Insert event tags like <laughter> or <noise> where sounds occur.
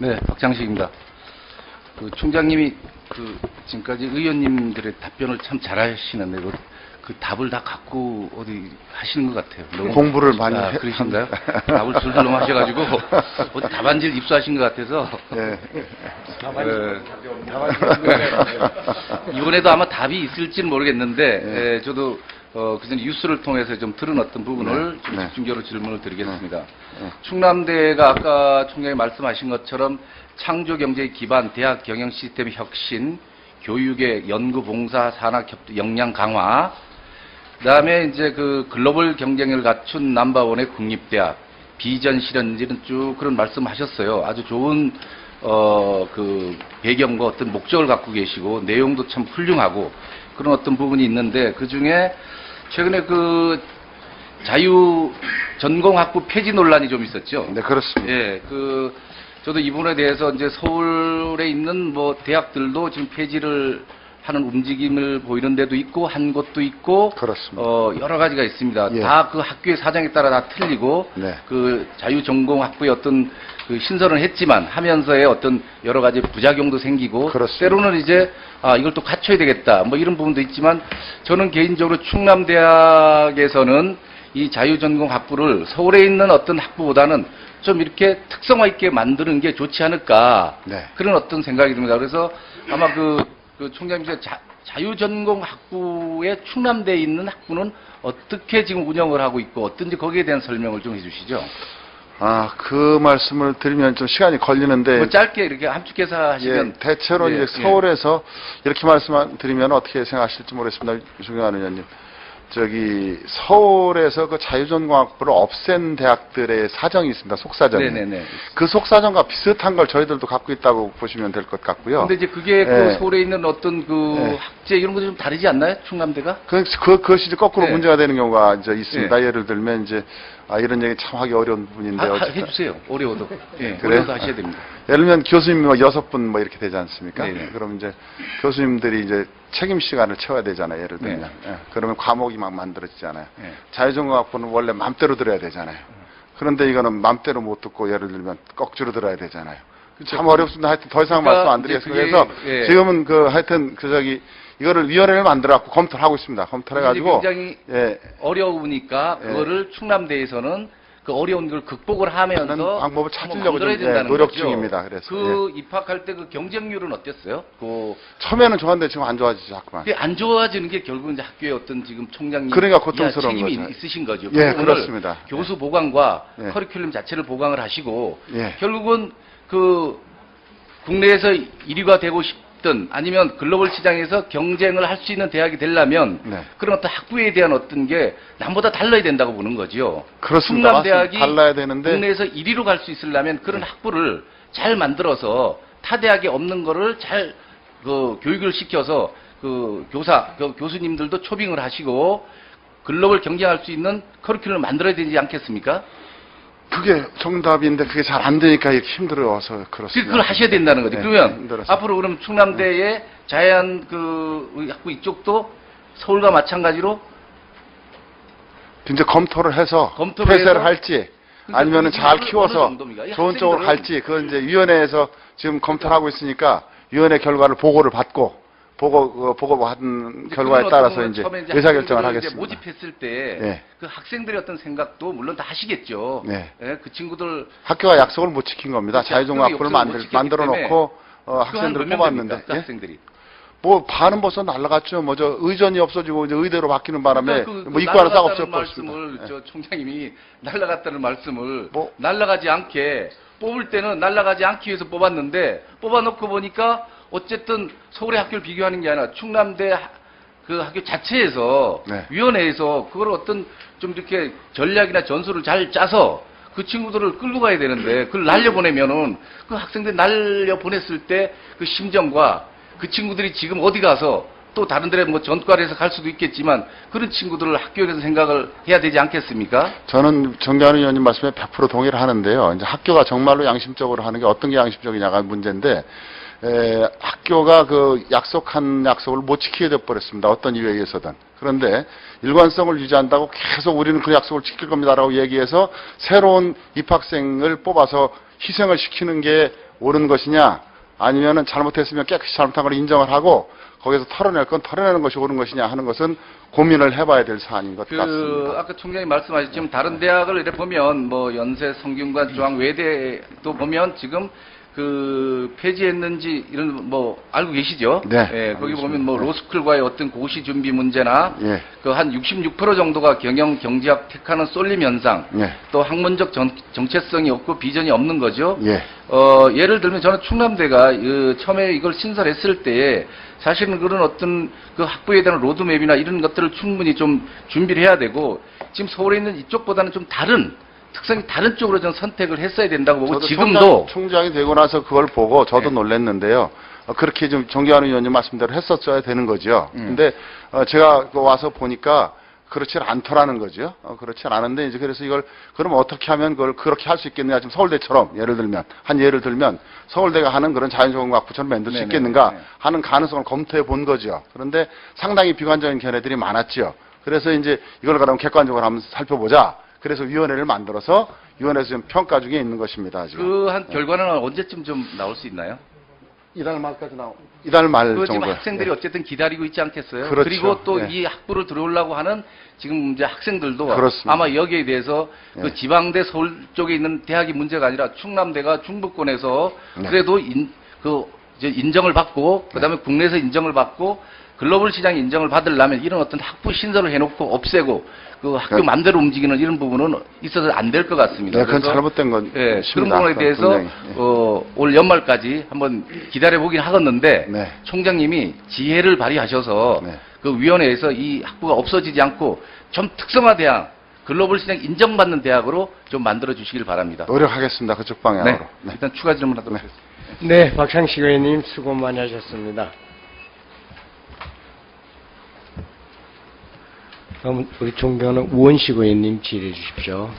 네, 박장식입니다. 그 총장님이 그 지금까지 의원님들의 답변을 참 잘하시는데 그, 그 답을 다 갖고 어디 하시는 것 같아요. 너무- 공부를 많이 아, 해- 그러신가요? 답을 줄줄 넘 하셔가지고 어디 <laughs> 답안지를 입수하신 것 같아서 예. 예, <laughs> 이번에도 아마 답이 있을지는 모르겠는데 네. 예, 저도 어, 그전에 뉴스를 통해서 좀 들은 어떤 부분을 네. 좀 네. 집중적으로 질문을 드리겠습니다. 네. 충남대가 아까 총장이 말씀하신 것처럼 창조 경제의 기반, 대학 경영 시스템 혁신, 교육의 연구 봉사 산학 협- 역량 강화, 그다음에 이제 그 글로벌 경쟁력을 갖춘 남바원의 국립대학, 비전 실현지는 쭉 그런 말씀하셨어요. 아주 좋은 어 그 배경과 어떤 목적을 갖고 계시고 내용도 참 훌륭하고 그런 어떤 부분이 있는데 그 중에 최근에 그 자유 전공학부 폐지 논란이 좀 있었죠. 네, 그렇습니다. 예, 그 저도 이 부분에 대해서 이제 서울에 있는 뭐 대학들도 지금 폐지를 하는 움직임을 보이는 데도 있고 한 곳도 있고 그렇습니다. 어 여러 가지가 있습니다. 예. 다 그 학교의 사정에 따라 다 틀리고 네. 그 자유 전공 학부의 어떤 그 신설은 했지만 하면서의 어떤 여러 가지 부작용도 생기고 그렇습니다. 때로는 이제 아 이걸 또 갖춰야 되겠다 뭐 이런 부분도 있지만 저는 개인적으로 충남대학에서는 이 자유 전공 학부를 서울에 있는 어떤 학부보다는 좀 이렇게 특성화 있게 만드는 게 좋지 않을까 네. 그런 어떤 생각이 듭니다. 그래서 아마 그, 그 총장님께서 자, 자유전공 학부에 충남대에 있는 학부는 어떻게 지금 운영을 하고 있고 어떤지 거기에 대한 설명을 좀 해주시죠. 아, 그 말씀을 드리면 좀 시간이 걸리는데 뭐 짧게 이렇게 함축해서 하시면 예, 대체로 예, 이제 서울에서 이렇게 말씀드리면 어떻게 생각하실지 모르겠습니다. 조경환 의원님. 저기 서울에서 그 자유전공학부를 없앤 대학들의 사정이 있습니다. 속사정이. 네네네. 그 속사정과 비슷한 걸 저희들도 갖고 있다고 보시면 될 것 같고요. 근데 이제 그게 그 예. 서울에 있는 어떤 그 예. 학제 이런 것도 좀 다르지 않나요? 충남대가? 그, 그, 그것이 이제 거꾸로 네. 문제가 되는 경우가 이제 있습니다. 예. 예를 들면 이제, 아, 이런 얘기 참 하기 어려운 부분인데. 아, 아. 해주세요. 어려워도. 예, 그래요? 어려워도 하셔야 됩니다. 예를 들면 교수님 뭐 여섯 분 뭐 이렇게 되지 않습니까? 네네. 그럼 이제 교수님들이 이제 책임 시간을 채워야 되잖아요. 예를 들면. 네. 예. 그러면 과목이 막 만들어지잖아요. 예. 자유전공학부는 원래 맘대로 들어야 되잖아요. 그런데 이거는 맘대로 못 듣고 예를 들면 꺽지로 들어야 되잖아요. 참 어렵습니다. 하여튼 더 이상 그러니까 말씀 안 드리겠습니다. 그래서 예. 지금은 그 하여튼 그 저기 이거를 위원회를 만들어 갖고 검토를 하고 있습니다. 검토를 해가지고 굉장히 예. 어려우니까 예. 그거를 충남대에서는 그 어려운 걸 극복을 하면서 방법을 찾으려고 좀, 예, 노력 거죠. 중입니다. 그래서, 그 입학할 때 그 경쟁률은 어땠어요? 그 처음에는 좋았는데 지금 안 좋아지지 자꾸만. 안 좋아지는 게 결국 이제 학교의 어떤 지금 총장님 그러니까 고통스러운 책임이 거죠. 있으신 거죠. 그 예, 그렇습니다. 교수 보강과 예. 커리큘럼 자체를 보강을 하시고 예. 결국은 그 국내에서 1위가 되고 싶 든 아니면 글로벌 시장에서 경쟁을 할 수 있는 대학이 되려면 네. 그런 어떤 학부에 대한 어떤 게 남보다 달라야 된다고 보는 거죠. 그렇습니다. 충남대학이. 달라야 되는데 국내에서 1위로 갈 수 있으려면 그런 네. 학부를 잘 만들어서 타 대학에 없는 거를 잘 그 교육을 시켜서 그 교사 그 교수님들도 초빙을 하시고 글로벌 경쟁할 수 있는 커리큘럼을 만들어야 되지 않겠습니까? 그게 정답인데 그게 잘 안 되니까 이렇게 힘들어서 그- 그렇습니다. 그걸 하셔야 된다는 거죠. 네, 그러면 힘들어서. 앞으로 그럼 충남대의 자연 그 학부 이쪽도 서울과 마찬가지로 이제 검토를 해서 검토를 폐쇄를 해서? 할지 그러니까 아니면은 잘 어느 키워서 정도입니까? 이 좋은 쪽으로 학생들은- 갈지 그건 이제 위원회에서 지금 검토를 하고 있으니까 위원회 결과를 보고를 받고 보고 그 보고 받은 결과에 따라서 이제 이제 의사 결정을 하겠습니다. 모집했을 때 네. 그 학생들의 어떤 생각도 물론 다 하시겠죠. 네. 예, 그 친구들 학교가 약속을 못 지킨 겁니다. 못 만들, 만들어 놓고 어, 학생들을 뽑았는데 됩니까? 그 예? 학생들이 뭐 반은 벌써 날라갔죠. 뭐저 의전이 없어지고 이제 의대로 바뀌는 바람에 그러니까 그- 뭐그 이과는 싹 없어졌습니다. 말씀을 저 총장님이 날라갔다는 말씀을 뭐- 날라가지 않게 뽑을 때는 날라가지 않기 위해서 뽑았는데 뽑아놓고 보니까 어쨌든 서울의 학교를 비교하는 게 아니라 충남대 하- 그 학교 자체에서 네. 위원회에서 그걸 어떤 좀 이렇게 전략이나 전술을 잘 짜서 그 친구들을 끌고 가야 되는데 그걸 날려보내면은 그 학생들 날려보냈을 때 그 심정과 그 친구들이 지금 어디 가서 또 다른 데에 뭐 전과를 해서 갈 수도 있겠지만 그런 친구들을 학교에서 생각을 해야 되지 않겠습니까? 저는 정대환 의원님 말씀에 100% 동의를 하는데요. 이제 학교가 정말로 양심적으로 하는 게 어떤 게 양심적이냐가 문제인데 에, 학교가 그 약속한 약속을 못 지키게 돼 버렸습니다. 어떤 이유에 의해서든. 그런데 일관성을 유지한다고 계속 우리는 그 약속을 지킬 겁니다라고 얘기해서 새로운 입학생을 뽑아서 희생을 시키는 게 옳은 것이냐 아니면은 잘못했으면 깨끗이 잘못한 걸 인정을 하고 거기서 털어낼 건 털어내는 것이 옳은 것이냐 하는 것은 고민을 해봐야 될 사안인 것 그 같습니다. 아까 총장님 말씀하셨지만 다른 대학을 이렇게 보면 뭐 연세, 성균관, 중앙, 외대도 보면 지금 그 폐지했는지 이런 뭐 알고 계시죠? 네, 예, 거기 알겠습니다. 보면 뭐 네. 로스쿨과의 어떤 고시 준비 문제나 예. 그 한 66% 정도가 경영 경제학 택하는 쏠림 현상, 예. 또 학문적 정, 정체성이 없고 비전이 없는 거죠. 예. 어, 예를 들면 저는 충남대가 그 처음에 이걸 신설했을 때에 사실은 그런 어떤 그 학부에 대한 로드맵이나 이런 것들을 충분히 좀 준비를 해야 되고 지금 서울에 있는 이쪽보다는 좀 다른 특성이 다른 쪽으로 좀 선택을 했어야 된다고 보고 저도 지금도 총장, 이 되고 나서 그걸 보고 저도 네. 놀랐는데요. 어, 그렇게 좀 정기환 의원님 말씀대로 했었어야 되는 거죠. 음. 근데 어, 제가 그 와서 보니까 그렇지 않더라는 거죠. 어, 그렇지 않은데 이제 그래서 이걸 그럼 어떻게 하면 그걸 그렇게 할 수 있겠느냐. 지금 서울대처럼 예를 들면 한 예를 들면 서울대가 하는 그런 자연조공학부처럼 만들 수 네네. 있겠는가 네. 하는 가능성을 검토해 본 거죠. 그런데 상당히 비관적인 견해들이 많았죠. 그래서 이제 이걸 그럼 객관적으로 한번 살펴보자. 그래서 위원회를 만들어서 위원회에서 지금 평가 중에 있는 것입니다. 지금. 그 한 결과는 언제쯤 좀 나올 수 있나요? 이달 말까지 나오. 이달 말 그 지금 정도. 학생들이 어쨌든 기다리고 있지 않겠어요? 그렇죠. 리고 또 네. 이 학부를 들어오려고 하는 지금 이제 학생들도 그렇습니다. 아마 여기에 대해서 네. 그 지방대 서울 쪽에 있는 대학이 문제가 아니라 충남대가 중부권에서 네. 그래도 인, 그 이제 인정을 받고 그다음에 국내에서 인정을 받고 글로벌 시장 인정을 받으려면 이런 어떤 학부 신설을 해놓고 없애고 그 학교 네. 맘대로 움직이는 이런 부분은 있어서 안 될 것 같습니다. 네, 그건 잘못된 건 예, 그런. 부분에 대해서. 예. 어, 올 연말까지 한번 기다려 보긴 하겠는데 네. 총장님이 지혜를 발휘하셔서 네. 그 위원회에서 이 학부가 없어지지 않고 좀 특성화 대학, 글로벌 시장 인정받는 대학으로 좀 만들어 주시길 바랍니다. 노력하겠습니다. 그쪽 방향으로. 네. 네. 일단 추가 질문하도록 네. 하겠습니다. 네, 박창식 의원님 수고 많이 하셨습니다. 다음 우리 존경하는 우원식 의원님 질의해 주십시오.